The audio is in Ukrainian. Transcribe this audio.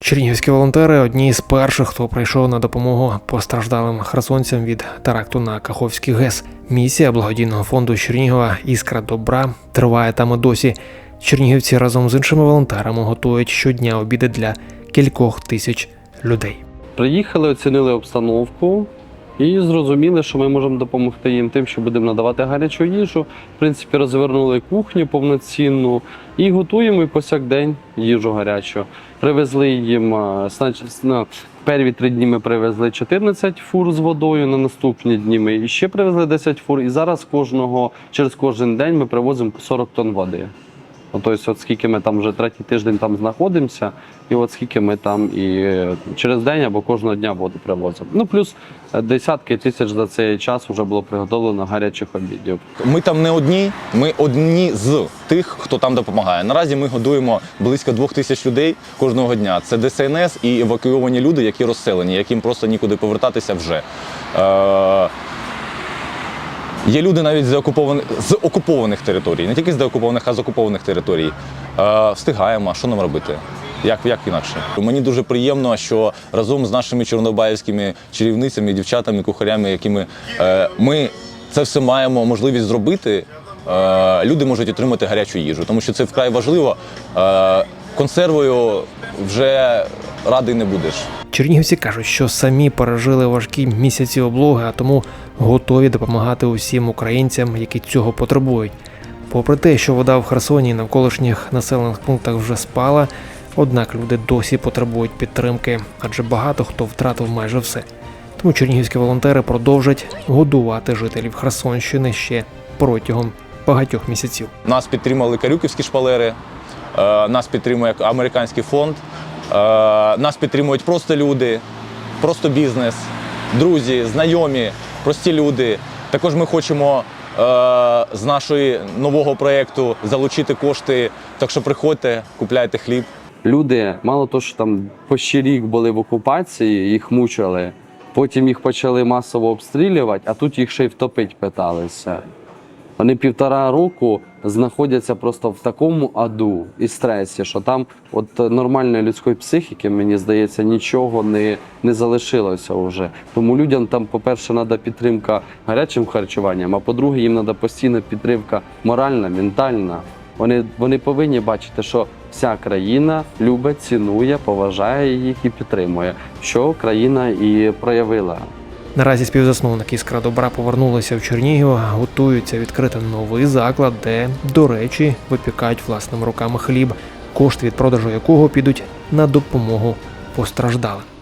Чернігівські волонтери одні з перших, хто прийшов на допомогу постраждалим херсонцям від теракту на Каховський ГЕС. Місія благодійного фонду Чернігова Іскра добра триває там і досі. Чернігівці разом з іншими волонтерами готують щодня обіди для кількох тисяч людей. Приїхали, оцінили обстановку і зрозуміли, що ми можемо допомогти їм тим, що будемо надавати гарячу їжу. В принципі, розвернули кухню повноцінну і готуємо і повсякдень їжу гарячу. Привезли їм, значить, на перві три дні ми привезли 14 фур з водою, на наступні дні ми ще привезли 10 фур. І зараз кожного, через кожен день ми привозимо по 40 тонн води. Ну, тобто, от скільки ми там вже третій тиждень там знаходимося, і от скільки ми там і е, через день або кожного дня воду привозимо. Ну плюс е, десятки тисяч за цей час вже було приготовлено гарячих обідів. Ми там не одні, ми одні з тих, хто там допомагає. Наразі ми годуємо близько двох тисяч людей кожного дня. Це ДСНС і евакуйовані люди, які розселені, яким просто нікуди повертатися вже. Е- Є люди навіть з окупованих, з окупованих територій, не тільки з деокупованих, а з окупованих територій. Е, встигаємо, що нам робити? Як, як інакше? Мені дуже приємно, що разом з нашими чорнобаївськими чарівницями, дівчатами, кухарями, якими е, ми це все маємо можливість зробити, е, люди можуть отримати гарячу їжу, тому що це вкрай важливо. Е, консервою вже радий не будеш. Чернігівці кажуть, що самі пережили важкі місяці облоги, а тому готові допомагати усім українцям, які цього потребують. Попри те, що вода в Херсоні і навколишніх населених пунктах вже спала, однак люди досі потребують підтримки, адже багато хто втратив майже все. Тому чернігівські волонтери продовжать годувати жителів Херсонщини ще протягом багатьох місяців. Нас підтримали карюківські шпалери, е, нас підтримує американський фонд, нас підтримують просто люди, просто бізнес, друзі, знайомі, прості люди. Також ми хочемо е, з нашої нового проєкту залучити кошти. Так що приходьте, купляйте хліб. Люди, мало того, що там по рік були в окупації, їх мучили. Потім їх почали масово обстрілювати, а тут їх ще й втопить питалися. Вони півтора року знаходяться просто в такому аду і стресі, що там от нормальної людської психіки, мені здається, нічого не, не залишилося вже. Тому людям там, по-перше, треба підтримка гарячим харчуванням, а по-друге, їм треба постійна підтримка моральна, ментальна. Вони, вони повинні бачити, що вся країна любить, цінує, поважає їх і підтримує, що країна і проявила. Наразі співзасновники іскра добра повернулися в Чернігів, готуються відкрити новий заклад, де, до речі, випікають власними руками хліб, кошти від продажу якого підуть на допомогу постраждалим.